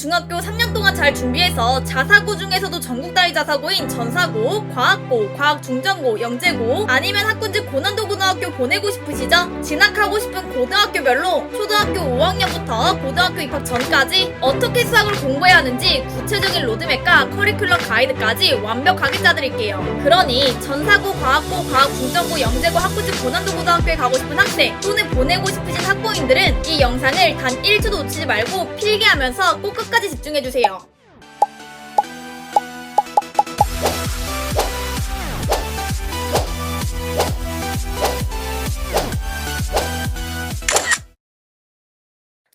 중학교 3년 동안 잘 준비해서 자사고 중에서도 전국 단위 자사고인 전사고, 과학고, 과학중전고, 영재고 아니면 학군지 고난도 고등학교 보내고 싶으시죠? 진학하고 싶은 고등학교별로 초등학교 5학년부터 고등학교 입학 전까지 어떻게 수학을 공부해야 하는지 구체적인 로드맵과 커리큘럼 가이드까지 완벽하게 짜드릴게요. 그러니 전사고, 과학고, 과학중전고, 영재고, 학군지 고난도 고등학교에 가고 싶은 학생 또는 보내고 싶으신 학부모님들은 이 영상을 단 1초도 놓치지 말고 필기하면서 꼭 끝까지 집중해주세요.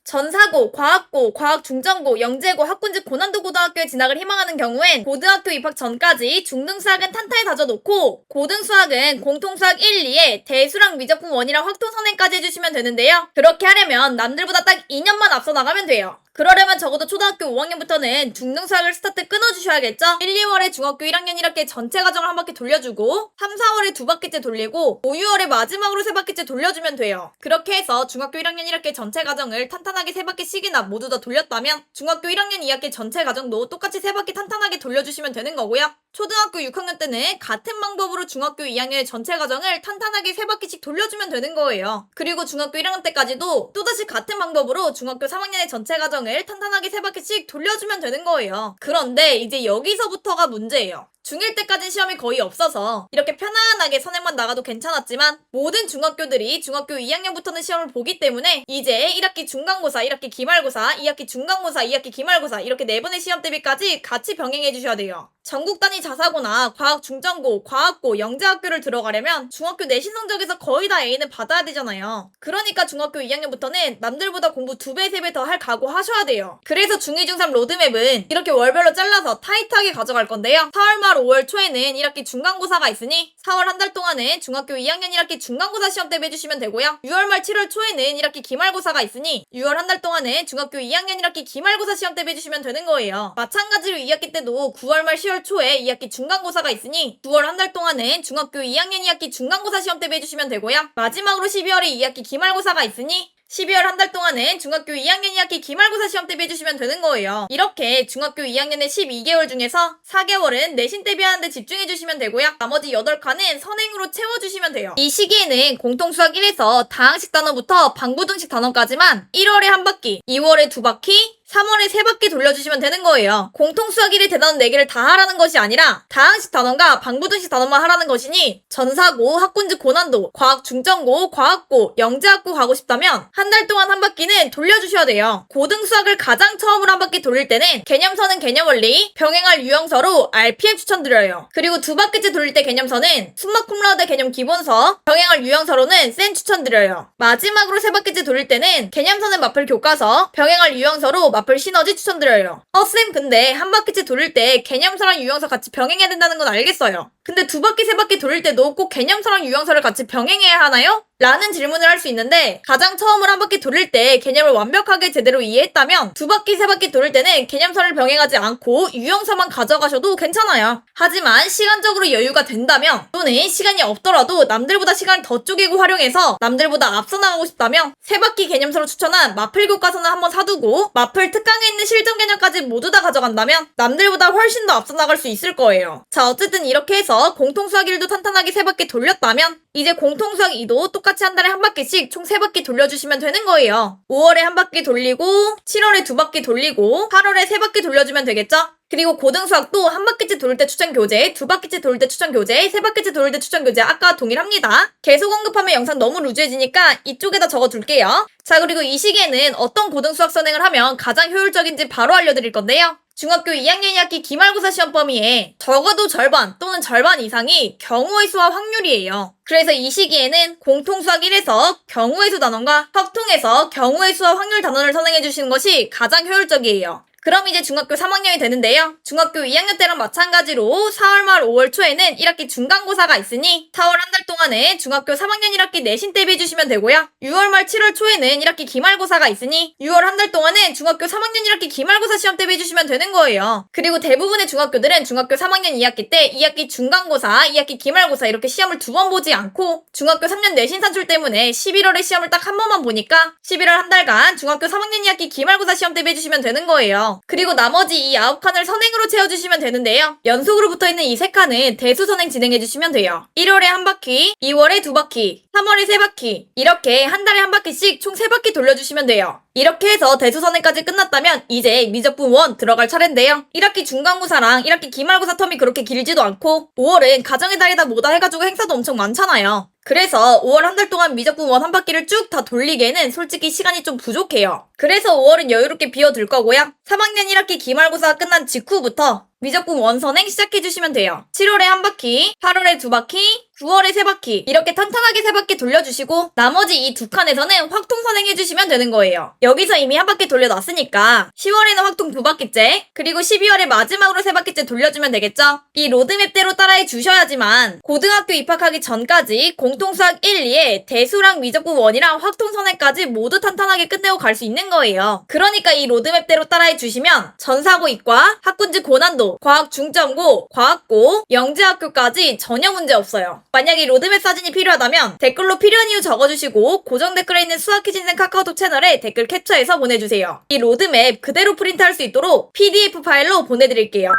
전사고, 과학고, 과학중전고, 영재고, 학군지 고난도 고등학교에 진학을 희망하는 경우엔 고등학교 입학 전까지 중등수학은 탄탄히 다져놓고 고등수학은 공통수학 1, 2에 대수랑 미적분 원이랑 확통 선행까지 해주시면 되는데요. 그렇게 하려면 남들보다 딱 2년만 앞서 나가면 돼요. 그러려면 적어도 초등학교 5학년부터는 중등 수학을 스타트 끊어주셔야겠죠? 1, 2월에 중학교 1학년 1학기 전체 과정을 한 바퀴 돌려주고 3, 4월에 두 바퀴째 돌리고 5, 6월에 마지막으로 세 바퀴째 돌려주면 돼요. 그렇게 해서 중학교 1학년 1학기 전체 과정을 탄탄하게 세 바퀴씩이나 모두 다 돌렸다면 중학교 1학년 2학기 전체 과정도 똑같이 세 바퀴 탄탄하게 돌려주시면 되는 거고요. 초등학교 6학년 때는 같은 방법으로 중학교 2학년의 전체 과정을 탄탄하게 세 바퀴씩 돌려주면 되는 거예요. 그리고 중학교 1학년 때까지도 또다시 같은 방법으로 중학교 3학년의 전체 과정을 탄탄하게 세 바퀴씩 돌려주면 되는 거예요. 그런데 이제 여기서부터가 문제예요. 중1 때까진 시험이 거의 없어서 이렇게 편안하게 선행만 나가도 괜찮았지만 모든 중학교들이 중학교 2학년부터는 시험을 보기 때문에 이제 1학기 중간고사, 1학기 기말고사, 2학기 중간고사, 2학기 기말고사 이렇게 네 번의 시험 대비까지 같이 병행해 주셔야 돼요. 전국 단위 자사고나 과학 중전고, 과학고, 영재학교를 들어가려면 중학교 내신 성적에서 거의 다 A는 받아야 되잖아요. 그러니까 중학교 2학년부터는 남들보다 공부 두 배, 세배더 할 각오 하셔야 돼요. 그래서 중2, 중3 로드맵은 이렇게 월별로 잘라서 타이트하게 가져갈 건데요. 4월 말 5월 초에는 1학기 중간고사가 있으니 4월 한 달 동안은 중학교 2학년 1학기 중간고사 시험 대비 해주시면 되고요. 6월 말 7월 초에는 1학기 기말고사가 있으니 6월 한 달 동안은 중학교 2학년 1학기 기말고사 시험 대비 해주시면 되는 거예요. 마찬가지로 2학기 때도 9월 말 10월 초에 2학기 중간고사가 있으니 9월 한 달 동안은 중학교 2학년 2학기 중간고사 시험 대비 해주시면 되고요. 마지막으로 12월에 2학기 기말고사가 있으니 12월 한 달 동안은 중학교 2학년 2학기 기말고사 시험 대비 해주시면 되는 거예요. 이렇게 중학교 2학년의 12개월 중에서 4개월은 내신 대비하는데 집중해주시면 되고요. 나머지 8칸은 선행으로 채워주시면 돼요. 이 시기에는 공통수학 1에서 다항식 단어부터 방부등식 단어까지만 1월에 한 바퀴, 2월에 두 바퀴, 3월에 세 바퀴 돌려주시면 되는 거예요. 공통수학 1의 대단원 4개를 다 하라는 것이 아니라 다항식 단원과 방부등식 단원만 하라는 것이니 전사고, 학군지 고난도, 과학 중점고, 과학고, 영재학고 가고 싶다면 한 달 동안 한 바퀴는 돌려주셔야 돼요. 고등수학을 가장 처음으로 한 바퀴 돌릴 때는 개념서는 개념원리, 병행할 유형서로 RPM 추천드려요. 그리고 두 바퀴째 돌릴 때 개념서는 숨막 쿰라우드 개념 기본서, 병행할 유형서로는 센 추천드려요. 마지막으로 세 바퀴째 돌릴 때는 개념서는 마플 교과서, 병행할 유형서로 마플 시너지 추천드려요. 어, 쌤, 근데 한 바퀴째 돌릴 때 개념서랑 유형서 같이 병행해야 된다는 건 알겠어요. 근데 두 바퀴, 세 바퀴 돌릴 때도 꼭 개념서랑 유형서를 같이 병행해야 하나요? 라는 질문을 할 수 있는데 가장 처음으로 한 바퀴 돌릴 때 개념을 완벽하게 제대로 이해했다면 두 바퀴 세 바퀴 돌릴 때는 개념서를 병행하지 않고 유형서만 가져가셔도 괜찮아요. 하지만 시간적으로 여유가 된다면 또는 시간이 없더라도 남들보다 시간을 더 쪼개고 활용해서 남들보다 앞서 나가고 싶다면 세 바퀴 개념서로 추천한 마플 교과서는 한번 사두고 마플 특강에 있는 실전 개념까지 모두 다 가져간다면 남들보다 훨씬 더 앞서 나갈 수 있을 거예요. 자 어쨌든 이렇게 해서 공통수학 1도 탄탄하게 세 바퀴 돌렸다면 이제 공통수학 2도 똑같이 한 달에 한 바퀴씩 총세 바퀴 돌려주시면 되는 거예요. 5월에 한 바퀴 돌리고 7월에 두 바퀴 돌리고 8월에 세 바퀴 돌려주면 되겠죠? 그리고 고등수학도 한 바퀴째 돌릴 때 추천 교재, 두 바퀴째 돌릴 때 추천 교재, 세 바퀴째 돌릴 때 추천 교재 아까 동일합니다. 계속 언급하면 영상 너무 루즈해지니까 이쪽에다 적어둘게요. 자 그리고 이 시기에는 어떤 고등수학 선행을 하면 가장 효율적인지 바로 알려드릴 건데요. 중학교 2학년 2학기 기말고사 시험 범위에 적어도 절반 또는 절반 이상이 경우의 수와 확률이에요. 그래서 이 시기에는 공통수학 1에서 경우의 수 단원과 확통에서 경우의 수와 확률 단원을 선행해 주시는 것이 가장 효율적이에요. 그럼 이제 중학교 3학년이 되는데요. 중학교 2학년 때랑 마찬가지로 4월 말 5월 초에는 1학기 중간고사가 있으니 4월 한 달 동안에 중학교 3학년 1학기 내신 대비해 주시면 되고요. 6월 말 7월 초에는 1학기 기말고사가 있으니 6월 한 달 동안은 중학교 3학년 1학기 기말고사 시험 대비해 주시면 되는 거예요. 그리고 대부분의 중학교들은 중학교 3학년 2학기 때 2학기 중간고사, 2학기 기말고사 이렇게 시험을 두 번 보지 않고 중학교 3년 내신 산출 때문에 11월에 시험을 딱 한 번만 보니까 11월 한 달간 중학교 3학년 2학기 기말고사 시험 대비해 주시면 되는 거예요. 그리고 나머지 이 9칸을 선행으로 채워주시면 되는데요. 연속으로 붙어있는 이 3칸은 대수 선행 진행해주시면 돼요. 1월에 한 바퀴, 2월에 두 바퀴, 3월에 세 바퀴 이렇게 한 달에 한 바퀴씩 총 세 바퀴 돌려주시면 돼요. 이렇게 해서 대수 선행까지 끝났다면 이제 미적분 1 들어갈 차례인데요. 1학기 중간고사랑 1학기 기말고사 텀이 그렇게 길지도 않고 5월은 가정의 달이다 뭐다 해가지고 행사도 엄청 많잖아요. 그래서 5월 한 달 동안 미적분 원 한 바퀴를 쭉 다 돌리기에는 솔직히 시간이 좀 부족해요. 그래서 5월은 여유롭게 비워둘 거고요. 3학년 1학기 기말고사가 끝난 직후부터 미적분 원선행 시작해주시면 돼요. 7월에 한 바퀴, 8월에 두 바퀴, 9월에 세 바퀴 이렇게 탄탄하게 세 바퀴 돌려주시고 나머지 이 두 칸에서는 확통 선행해주시면 되는 거예요. 여기서 이미 한 바퀴 돌려놨으니까 10월에는 확통 두 바퀴째 그리고 12월에 마지막으로 세 바퀴째 돌려주면 되겠죠? 이 로드맵대로 따라해 주셔야지만 고등학교 입학하기 전까지 공통수학 1, 2에 대수랑 미적분 1이랑 확통 선행까지 모두 탄탄하게 끝내고 갈 수 있는 거예요. 그러니까 이 로드맵대로 따라해 주시면 전사고 이과, 학군지 고난도, 과학 중점고, 과학고, 영재학교까지 전혀 문제 없어요. 만약 이 로드맵 사진이 필요하다면 댓글로 필요한 이유 적어주시고 고정 댓글에 있는 수학 퀴즈 인생 카카오톡 채널에 댓글 캡처해서 보내주세요. 이 로드맵 그대로 프린트할 수 있도록 PDF 파일로 보내드릴게요.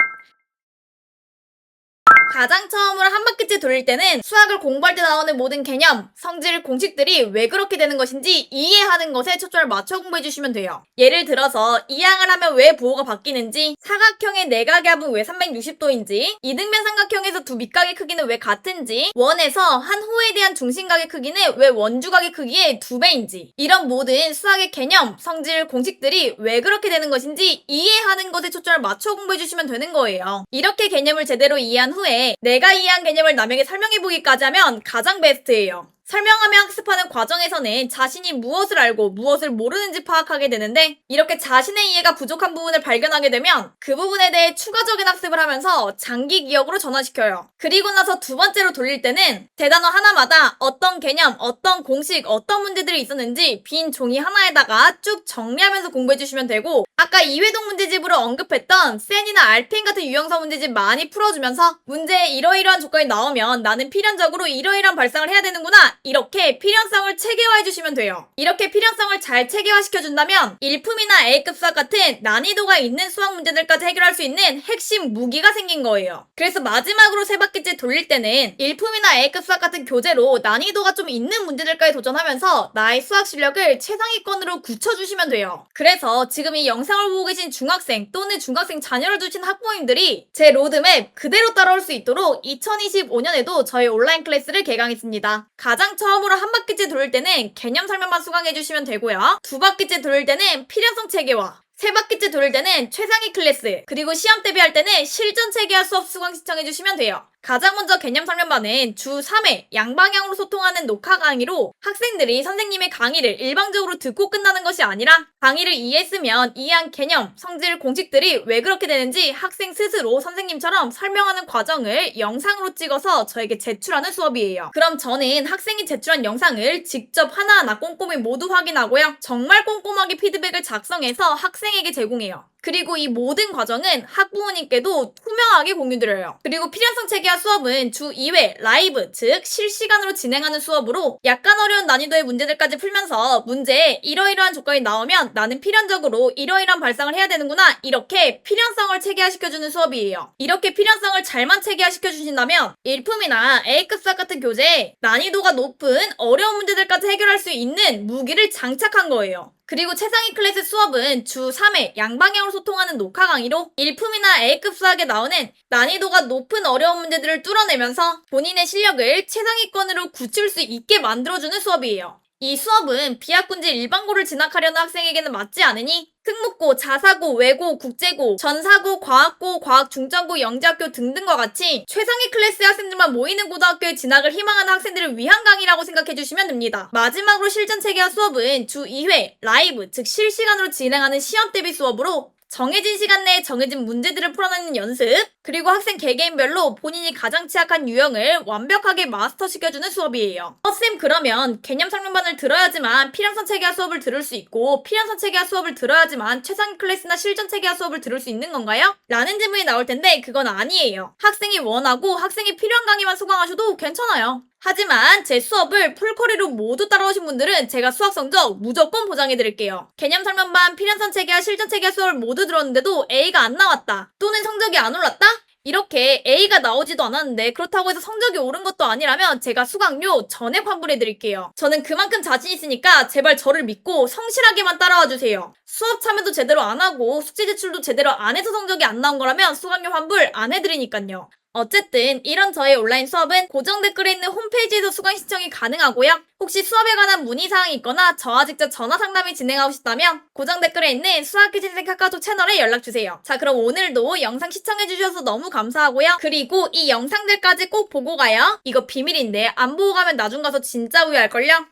가장 처음으로 한 바퀴째 돌릴 때는 수학을 공부할 때 나오는 모든 개념, 성질, 공식들이 왜 그렇게 되는 것인지 이해하는 것에 초점을 맞춰 공부해 주시면 돼요. 예를 들어서 이항을 하면 왜 부호가 바뀌는지, 사각형의 내각의 합은 왜 360도인지, 이등변 삼각형에서 두 밑각의 크기는 왜 같은지, 원에서 한 호에 대한 중심각의 크기는 왜 원주각의 크기의 두 배인지, 이런 모든 수학의 개념, 성질, 공식들이 왜 그렇게 되는 것인지 이해하는 것에 초점을 맞춰 공부해 주시면 되는 거예요. 이렇게 개념을 제대로 이해한 후에 내가 이해한 개념을 남에게 설명해보기까지 하면 가장 베스트예요. 설명하며 학습하는 과정에서는 자신이 무엇을 알고 무엇을 모르는지 파악하게 되는데 이렇게 자신의 이해가 부족한 부분을 발견하게 되면 그 부분에 대해 추가적인 학습을 하면서 장기 기억으로 전환시켜요. 그리고 나서 두 번째로 돌릴 때는 대단어 하나마다 어떤 개념, 어떤 공식, 어떤 문제들이 있었는지 빈 종이 하나에다가 쭉 정리하면서 공부해 주시면 되고 아까 이회동 문제집으로 언급했던 센이나 RPN 같은 유형서 문제집 많이 풀어주면서 문제에 이러이러한 조건이 나오면 나는 필연적으로 이러이러한 발상을 해야 되는구나 이렇게 필연성을 체계화해 주시면 돼요. 이렇게 필연성을 잘 체계화시켜준다면 일품이나 A급 수학 같은 난이도가 있는 수학 문제들까지 해결할 수 있는 핵심 무기가 생긴 거예요. 그래서 마지막으로 세 바퀴째 돌릴 때는 일품이나 A급 수학 같은 교재로 난이도가 좀 있는 문제들까지 도전하면서 나의 수학 실력을 최상위권으로 굳혀주시면 돼요. 그래서 지금 이 영상을 보고 계신 중학생 또는 중학생 자녀를 두신 학부모님들이 제 로드맵 그대로 따라올 수 있도록 2025년에도 저희 온라인 클래스를 개강했습니다. 가장 처음으로 한 바퀴째 돌릴 때는 개념 설명만 수강해 주시면 되고요. 두 바퀴째 돌릴 때는 필연성 체계와 세 바퀴째 돌릴 때는 최상위 클래스, 그리고 시험 대비할 때는 실전 체계화 수업 수강 신청해 주시면 돼요. 가장 먼저 개념 설명반은 주 3회 양방향으로 소통하는 녹화 강의로 학생들이 선생님의 강의를 일방적으로 듣고 끝나는 것이 아니라 강의를 이해했으면 이해한 개념, 성질, 공식들이 왜 그렇게 되는지 학생 스스로 선생님처럼 설명하는 과정을 영상으로 찍어서 저에게 제출하는 수업이에요. 그럼 저는 학생이 제출한 영상을 직접 하나하나 꼼꼼히 모두 확인하고요. 정말 꼼꼼하게 피드백을 작성해서 학생에게 제공해요. 그리고 이 모든 과정은 학부모님께도 투명하게 공유드려요. 그리고 필연성 체계화 수업은 주 2회 라이브, 즉 실시간으로 진행하는 수업으로 약간 어려운 난이도의 문제들까지 풀면서 문제에 이러이러한 조건이 나오면 나는 필연적으로 이러이러한 발상을 해야 되는구나 이렇게 필연성을 체계화시켜주는 수업이에요. 이렇게 필연성을 잘만 체계화시켜주신다면 일품이나 A급 수학 같은 교재에 난이도가 높은 어려운 문제들까지 해결할 수 있는 무기를 장착한 거예요. 그리고 최상위 클래스 수업은 주 3회 양방향으로 소통하는 녹화 강의로 일품이나 A급 수학에 나오는 난이도가 높은 어려운 문제들을 뚫어내면서 본인의 실력을 최상위권으로 굳힐 수 있게 만들어주는 수업이에요. 이 수업은 비학군지 일반고를 진학하려는 학생에게는 맞지 않으니 특목고, 자사고, 외고, 국제고, 전사고, 과학고, 과학중점고, 영재학교 등등과 같이 최상위 클래스의 학생들만 모이는 고등학교에 진학을 희망하는 학생들을 위한 강의라고 생각해 주시면 됩니다. 마지막으로 실전 체계화 수업은 주 2회 라이브, 즉 실시간으로 진행하는 시험 대비 수업으로 정해진 시간 내에 정해진 문제들을 풀어내는 연습, 그리고 학생 개개인별로 본인이 가장 취약한 유형을 완벽하게 마스터시켜주는 수업이에요. 어, 쌤, 그러면 개념 설명반을 들어야지만 필연성 체계화 수업을 들을 수 있고, 필연성 체계화 수업을 들어야지만 최상위 클래스나 실전 체계화 수업을 들을 수 있는 건가요? 라는 질문이 나올 텐데, 그건 아니에요. 학생이 원하고 학생이 필요한 강의만 수강하셔도 괜찮아요. 하지만 제 수업을 풀커리로 모두 따라오신 분들은 제가 수학 성적 무조건 보장해드릴게요. 개념 설명반, 필연선 체계와 실전 체계 수업을 모두 들었는데도 A가 안 나왔다. 또는 성적이 안 올랐다? 이렇게 A가 나오지도 않았는데 그렇다고 해서 성적이 오른 것도 아니라면 제가 수강료 전액 환불해드릴게요. 저는 그만큼 자신 있으니까 제발 저를 믿고 성실하게만 따라와 주세요. 수업 참여도 제대로 안 하고 숙제 제출도 제대로 안 해서 성적이 안 나온 거라면 수강료 환불 안 해드리니까요. 어쨌든 이런 저의 온라인 수업은 고정 댓글에 있는 홈페이지에서 수강 신청이 가능하고요. 혹시 수업에 관한 문의사항이 있거나 저와 직접 전화 상담이 진행하고 싶다면 고정 댓글에 있는 수학기진생 카카오톡 채널에 연락주세요. 자 그럼 오늘도 영상 시청해주셔서 너무 감사하고요. 그리고 이 영상들까지 꼭 보고 가요. 이거 비밀인데 안 보고 가면 나중 가서 진짜 후회할걸요?